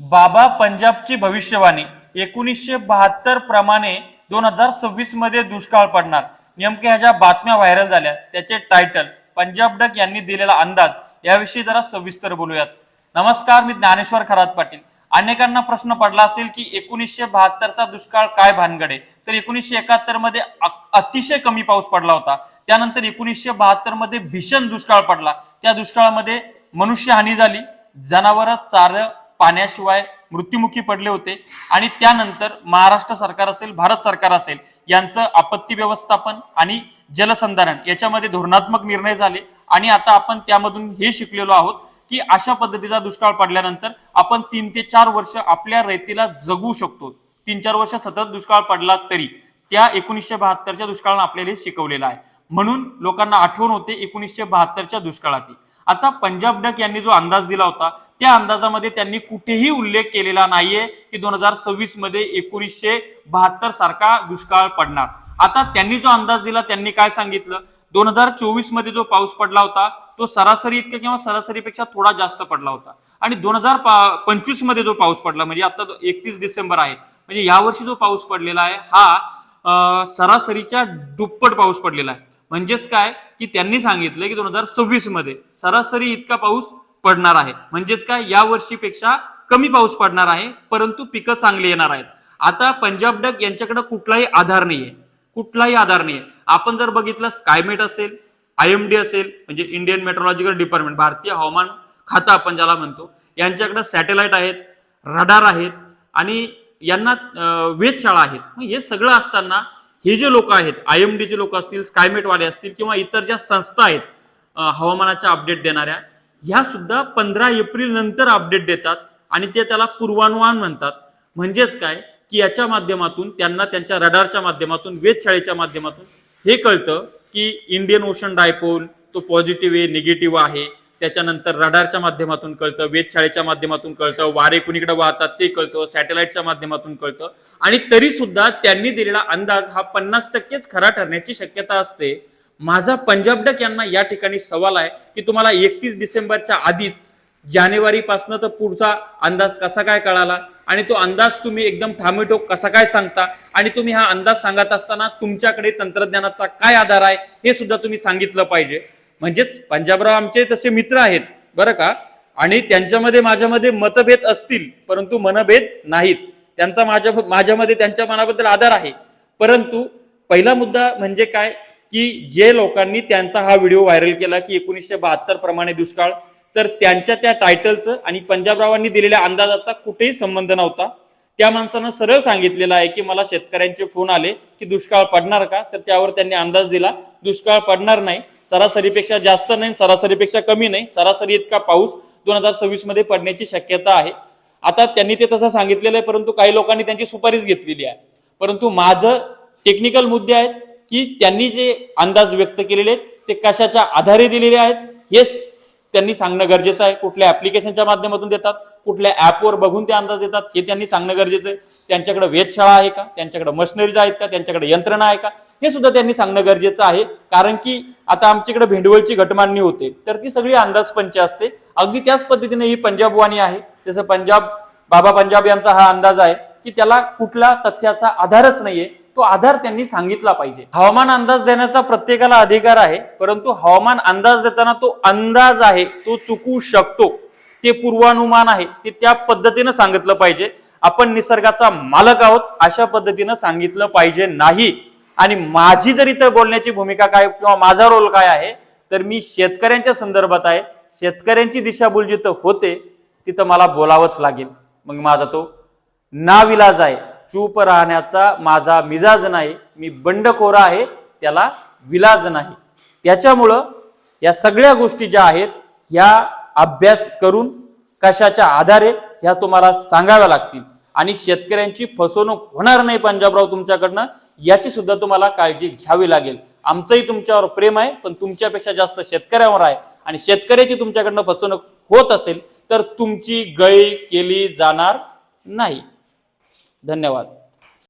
बाबा पंजाबची भविष्यवाणी एकोणीसशे बहात्तर प्रमाणे दोन हजार सव्वीसमध्ये दुष्काळ पडणार. नेमक्या ह्या ज्या बातम्या व्हायरल झाल्या त्याचे टायटल पंजाब डक यांनी दिलेला अंदाज याविषयी जरा सविस्तर बोलूयात. नमस्कार मी ज्ञानेश्वर खरात पाटील. अनेकांना प्रश्न पडला असेल की एकोणीसशे बहात्तरचा दुष्काळ काय भानगडे? तर एकोणीसशे एकाहत्तरमध्ये अतिशय कमी पाऊस पडला होता. त्यानंतर एकोणीसशे बहात्तरमध्ये भीषण दुष्काळ पडला. त्या दुष्काळामध्ये मनुष्यहानी झाली. जनावर चार पाण्याशिवाय मृत्युमुखी पडले होते. आणि त्यानंतर महाराष्ट्र सरकार असेल भारत सरकार असेल यांचं आपत्ती व्यवस्थापन आणि जलसंधारण याच्यामध्ये धोरणात्मक निर्णय झाले. आणि आता आपण त्यामधून हे शिकलेलो आहोत की अशा पद्धतीचा दुष्काळ पडल्यानंतर आपण तीन ते चार वर्ष आपल्या रयतीला जगू शकतो. तीन चार वर्ष सतत दुष्काळ पडला तरी त्या एकोणीसशे बहात्तरच्या दुष्काळानं आपल्याला हे शिकवलेलं आहे. म्हणून लोकांना आठवण होते एकोणीसशे बहात्तरच्या दुष्काळाची. आता पंजाब डक यांनी जो अंदाज दिला होता त्या अंदाजामध्ये त्यांनी कुठेही उल्लेख केलेला नाहीये की दोन हजार सव्वीसमध्ये एकोणीसशे बहात्तर सारखा दुष्काळ पडणार. आता त्यांनी जो अंदाज दिला त्यांनी काय सांगितलं? दोन हजार चोवीसमध्ये जो पाऊस पडला होता तो सरासरी इतका किंवा सरासरीपेक्षा थोडा जास्त पडला होता. आणि दोन हजार पंचवीसमध्ये जो पाऊस पडला म्हणजे आता एकतीस डिसेंबर आहे म्हणजे यावर्षी जो पाऊस पडलेला आहे हा सरासरीच्या दुप्पट पाऊस पडलेला आहे. म्हणजेच काय? की त्यांनी सांगितलं की दोन हजार सव्वीसमध्ये सरासरी इतका पाऊस पडणार आहे. म्हणजेच काय? या वर्षीपेक्षा कमी पाऊस पडणार आहे परंतु पिकं चांगली येणार आहेत. आता पंजाब डक यांच्याकडे कुठलाही आधार नाहीये. कुठलाही आधार नाहीये. आपण जर बघितलं स्कायमेट असेल आय एम डी असेल म्हणजे इंडियन मेट्रोलॉजिकल डिपार्टमेंट भारतीय हवामान खातं आपण ज्याला म्हणतो यांच्याकडे सॅटेलाइट आहेत रडार आहेत आणि यांना वेधशाळा आहेत. मग हे सगळं असताना हे जे लोक आहेत आय एम डीचे लोक असतील स्कायमेटवाले असतील किंवा इतर ज्या संस्था आहेत हवामानाच्या अपडेट देणाऱ्या ह्या सुद्धा पंधरा एप्रिल नंतर अपडेट देतात आणि ते त्याला पूर्वानुमान म्हणतात. म्हणजेच काय? की याच्या माध्यमातून त्यांना त्यांच्या रडारच्या माध्यमातून वेधशाळेच्या माध्यमातून हे कळतं की इंडियन ओशन डायपोल तो पॉझिटिव्ह आहे निगेटिव्ह आहे. त्याच्यानंतर रडारच्या माध्यमातून कळतं वेधशाळेच्या माध्यमातून कळतं वारे कुणीकडे वाहतात ते कळतं सॅटेलाइटच्या माध्यमातून कळतं. आणि तरी सुद्धा त्यांनी दिलेला अंदाज हा पन्नास टक्केच खरा ठरण्याची शक्यता असते. माझा पंजाब डक यांना या ठिकाणी सवाल आहे की तुम्हाला एकतीस डिसेंबरच्या आधीच जानेवारी पासनं तर पुढचा अंदाज कसा काय कळाला? आणि तो अंदाज तुम्ही एकदम थामेटोक कसा काय सांगता? आणि तुम्ही हा अंदाज सांगत असताना तुमच्याकडे तंत्रज्ञानाचा काय आधार आहे हे सुद्धा तुम्ही सांगितलं पाहिजे. म्हणजेच पंजाबराव आमचे तसे मित्र आहेत बरं का? आणि त्यांच्यामध्ये माझ्यामध्ये मतभेद असतील परंतु मनभेद नाहीत. त्यांचा माझ्या माझ्यामध्ये त्यांच्या मनाबद्दल आधार आहे. परंतु पहिला मुद्दा म्हणजे काय? की जे लोकांनी त्यांचा हा व्हिडिओ व्हायरल केला की एकोणीसशे बहात्तर प्रमाणे दुष्काळ तर त्यांच्या त्या टायटलचं आणि पंजाबरावांनी दिलेल्या अंदाजाचा कुठेही संबंध नव्हता. त्या माणसानं सरळ सांगितलेलं आहे की मला शेतकऱ्यांचे फोन आले की दुष्काळ पडणार का? तर त्यावर त्यांनी अंदाज दिला दुष्काळ पडणार नाही सरासरीपेक्षा जास्त नाही सरासरीपेक्षा कमी नाही सरासरी इतका पाऊस दोन हजार सव्वीसमध्ये पडण्याची शक्यता आहे. आता त्यांनी ते तसं सांगितलेलं आहे परंतु काही लोकांनी त्यांची सुपारीच घेतलेली आहे. परंतु माझं टेक्निकल मुद्दे आहेत की त्यांनी जे अंदाज व्यक्त केलेले आहेत ते कशाच्या आधारे दिलेले आहेत हे त्यांनी सांगणं गरजेचं आहे. कुठल्या ऍप्लिकेशनच्या माध्यमातून देतात कुठल्या ऍपवर बघून ते अंदाज देतात हे त्यांनी सांगणं गरजेचं आहे. त्यांच्याकडे वेधशाळा आहे का? त्यांच्याकडे मशिनरीज आहेत का? त्यांच्याकडे यंत्रणा आहे का? हे सुद्धा त्यांनी सांगणं गरजेचं आहे. कारण की आता आमच्याकडे भेंडवळची घटमांडणी होते. तर ती सगळी अंदाजपंच असते. अगदी त्याच पद्धतीने ही पंजाबवाणी आहे. जसं पंजाब बाबा पंजाब यांचा हा अंदाज आहे की त्याला कुठला तथ्याचा आधारच नाहीये. तो आधार त्यांनी सांगितला पाहिजे. हवामान अंदाज देण्याचा प्रत्येकाला अधिकार आहे परंतु हवामान अंदाज देताना तो अंदाज आहे तो चुकू शकतो. ते पूर्वानुमान आहे ते त्या पद्धतीनं सांगितलं पाहिजे. आपण निसर्गाचा मालक आहोत अशा पद्धतीनं सांगितलं पाहिजे नाही. आणि माझी जर इथं बोलण्याची भूमिका काय किंवा माझा रोल काय आहे तर मी शेतकऱ्यांच्या संदर्भात आहे. शेतकऱ्यांची दिशाभूल जिथं होते तिथं मला बोलावंच लागेल. मग माझा तो नाविलाज आहे. चूप राहण्याचा माझा मिजाज नाही मी बंडखोरा आहे त्याला विलाज नाही. त्याच्यामुळं या सगळ्या गोष्टी ज्या आहेत ह्या अभ्यास करून कशाच्या आधारे ह्या तुम्हाला सांगाव्या लागतील. आणि शेतकऱ्यांची फसवणूक होणार नाही पंजाबराव तुमच्याकडनं याची सुद्धा तुम्हाला काळजी घ्यावी लागेल. आमचंही तुमच्यावर प्रेम आहे पण तुमच्यापेक्षा जास्त शेतकऱ्यावर आहे. आणि शेतकऱ्याची तुमच्याकडनं फसवणूक होत असेल तर तुमची गळी केली जाणार नाही. धन्यवाद.